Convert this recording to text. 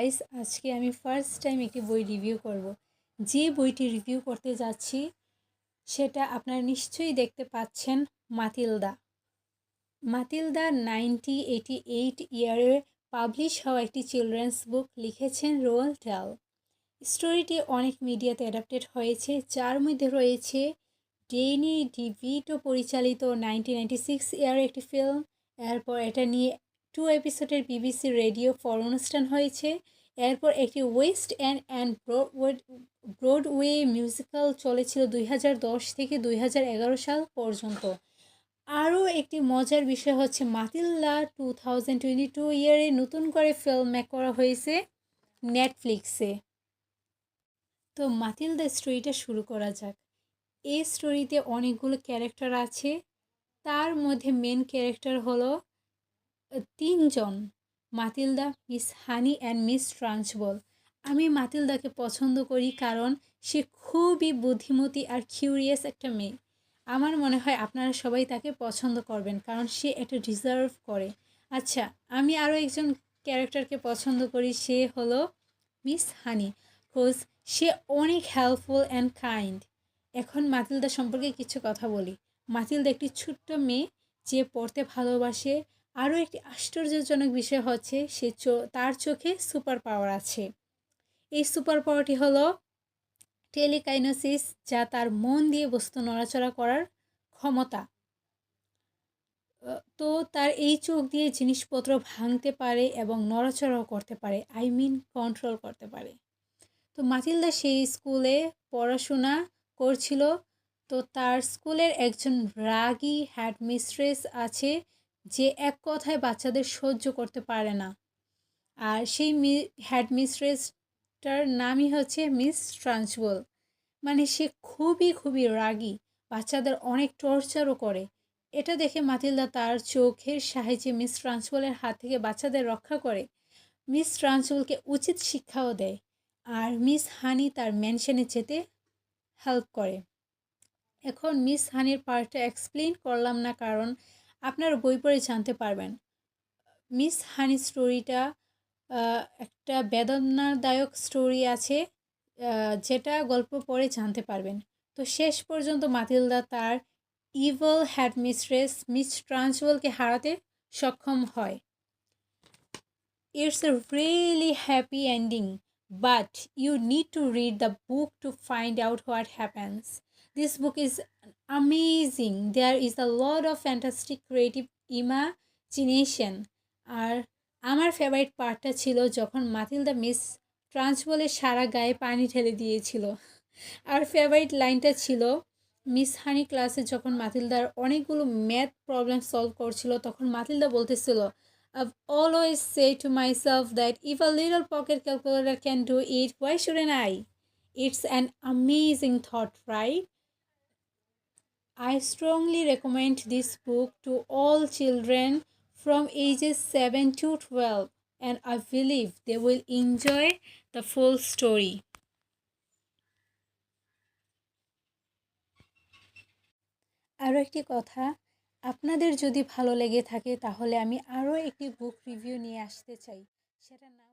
Guys আজকে আমি first time একটি বই রিভিউ করব। যে বইটি রিভিউ করতে যাচ্ছি, সেটা আপনারা নিশ্চয়ই দেখতে পাচ্ছেন, Matilda. Matilda ninety eighty eight ইয়ারে পাবলিশ হওয়া একটি চিলড্রেন্স বুক লিখেছেন রোয়াল টেল স্টোরিটি অনেক মিডিয়াতে অ্যাডাপ্টেড হয়েছে, যার মধ্যে রয়েছে ডেনি ডিভিটো পরিচালিত নাইনটিন নাইনটি সিক্স ইয়ারের একটি ফিল্ম এরপর এটা নিয়ে টু এপিসোডের বিবিসি রেডিও ফর অনুষ্ঠান হয়েছে। এরপর একটি West End and Broadway musical চলেছিল দুই হাজার দশ থেকে দুই হাজার এগারো সাল পর্যন্ত। আরও একটি মজার বিষয় হচ্ছে Matilda two thousand twenty two ইয়ারে নতুন করে ফিল্ম মেক করা হয়েছে নেটফ্লিক্সে। তো মাতিলদা স্টোরিটা শুরু করা যাক। এই স্টোরিতে অনেকগুলো ক্যারেক্টার আছে। তার মধ্যে মেন ক্যারেক্টার হলো তিনজন। Matilda, Miss Honey and Miss Trunchbull আমি মাতিলদাকে পছন্দ করি কারণ সে খুবই বুদ্ধিমতী আর কিউরিয়াস একটা মেয়ে। আমার মনে হয় আপনারা সবাই তাকে পছন্দ করবেন কারণ সে এটা ডিজার্ভ করে। আচ্ছা আমি আরও একজন ক্যারেক্টারকে পছন্দ করি, সে হলো মিস হানি। কোজ সে অনেক হেল্পফুল অ্যান্ড কাইন্ড এখন মাতিলদা সম্পর্কে কিছু কথা বলি। মাতিলদা একটি ছোট্ট মেয়ে যে পড়তে ভালোবাসে আরও একটি আশ্চর্যজনক বিষয় হচ্ছে সে তার চোখে সুপার পাওয়ার আছে। এই সুপার পাওয়ারটি হলো টেলিকাইনোসিস, যা তার মন দিয়ে বস্তু নড়াচড়া করার ক্ষমতা। তো তার এই চোখ দিয়ে জিনিসপত্র ভাঙতে পারে এবং নড়াচড়াও করতে পারে, আই মিন কন্ট্রোল করতে পারে। তো মাতিলদা সেই স্কুলে পড়াশোনা করছিল। তো তার স্কুলের একজন রাগী হেডমিস্ট্রেস আছে যে এক কথায় বাচ্চাদের সহ্য করতে পারে না। আর সেই মি হেডমিস্ট্রেসটার নামই হচ্ছে মিস ট্রান্সবল মানে সে খুবই খুবই রাগী, বাচ্চাদের অনেক টর্চারও করে। এটা দেখে মাতিলদা তার চোখের সাহায্যে মিস ট্রান্সবলের হাত থেকে বাচ্চাদের রক্ষা করে। মিস ট্রান্সবলকে উচিত শিক্ষাও দেয় আর মিস হানি তার মেনশনে যেতে হেল্প করে। এখন মিস হানির পার্টটা এক্সপ্লেন করলাম না কারণ আপনার বই পড়ে জানতে পারবেন। মিস হানি স্টোরিটা একটা বেদনাদায়ক স্টোরি আছে যেটা গল্প পড়ে জানতে পারবেন। তো শেষ পর্যন্ত মাতিলদা তার ইভল হ্যাড মিস্ট্রেস মিস ট্রান্সওয়েলকে হারাতে সক্ষম হয়। It's a really happy ending but you need to read the book to find out what happens This book is amazing. There is a lot of fantastic creative imagination. আর আমার favourite পার্টটা ছিল যখন মাতিলদা miss ট্রান্সবলের সারা গায়ে পানি ঢেলে দিয়েছিল আর favourite লাইনটা ছিল মিস হানি ক্লাসে যখন মাতিলদার অনেকগুলো ম্যাথ প্রবলেম সলভ করছিল তখন মাতিলদা বলতেছিল I've always say to myself that if a little pocket calculator can do it, why shouldn't I? It's an amazing thought, right? I strongly recommend this book to all children from ages 7 to 12 and I believe they will enjoy the full story. আরও একটি কথা আপনাদের যদি ভালো লেগে থাকে তাহলে আমি আরও একটি বুক রিভিউ নিয়ে আসতে চাই সেটার নাম